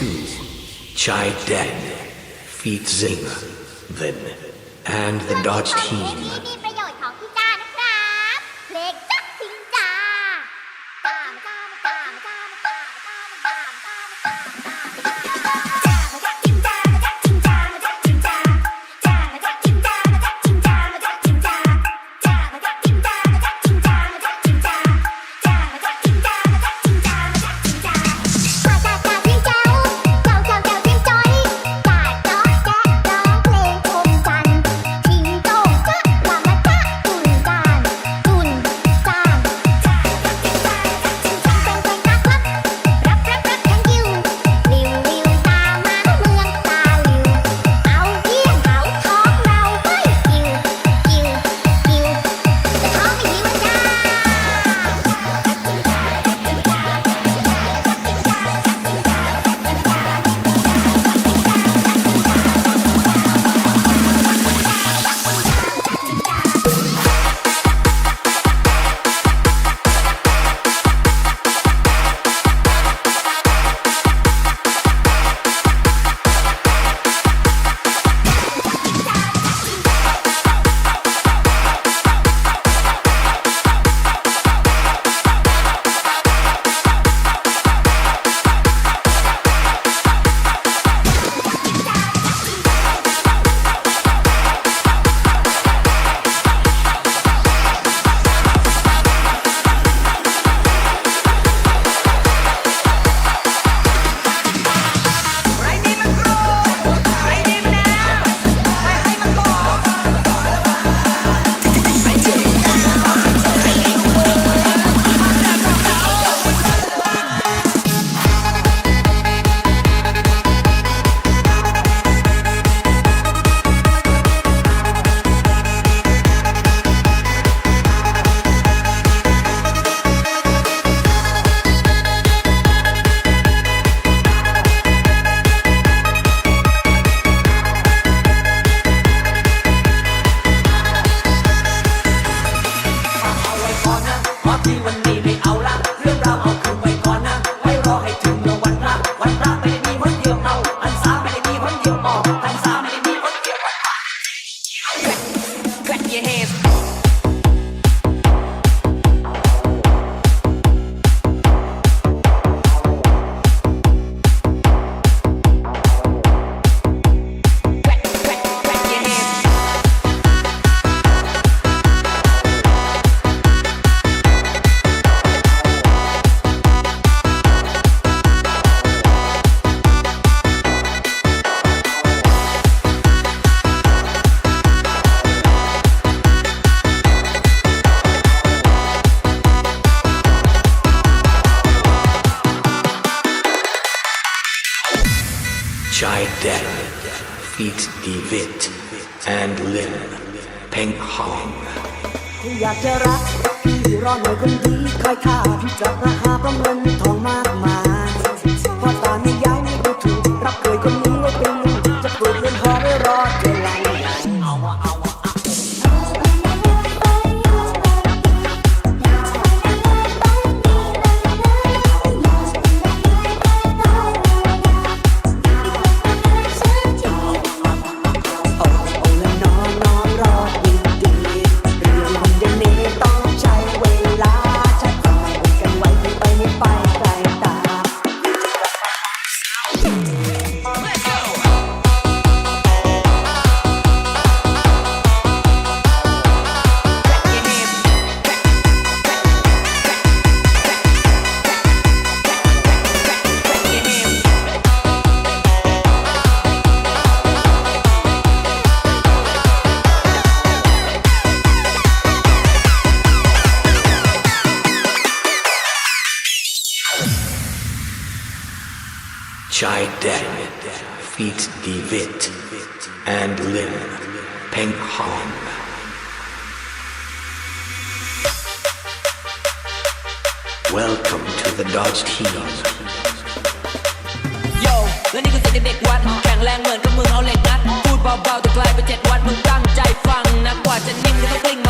two, Chai Den, Feet Zinger, then, and the Dodge Team. Die Wit and Lin Peng Hong ที่อยากจะรักที่รอหน่อยคนดีคอยท้าพี่จะราหาประเมินทองมากมายเพอตอนนี้ Penghorn. Welcome to the Dodge Team. Yo, และนี่คือเสียงเด็กวัด แข็งแรงเหมือนกับมึงเอาเหล็กนัด พูดเบาๆแต่กลายเป็นเจ็ดวัด มึงตั้งใจฟังนะกว่าจะนิ่งก็ต้องกลิ้งมา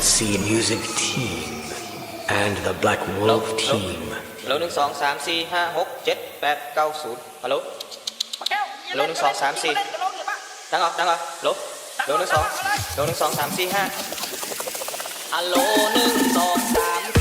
to the Band C Music Team and the Black Wolf Team. ฮัลโหลหนึ่งสองสามสี่ห้าหกเจ็ดแปดเก้าศูนย์ฮัลโหลฮัลโหลหนึ่งสองสามสี่ดังเหรอดังเหรอฮัลโหลฮัลโหลหนึ่งสองฮัลโหลหนึ่งสองสามสี่ห้าฮัลโหลหนึ่งสองสาม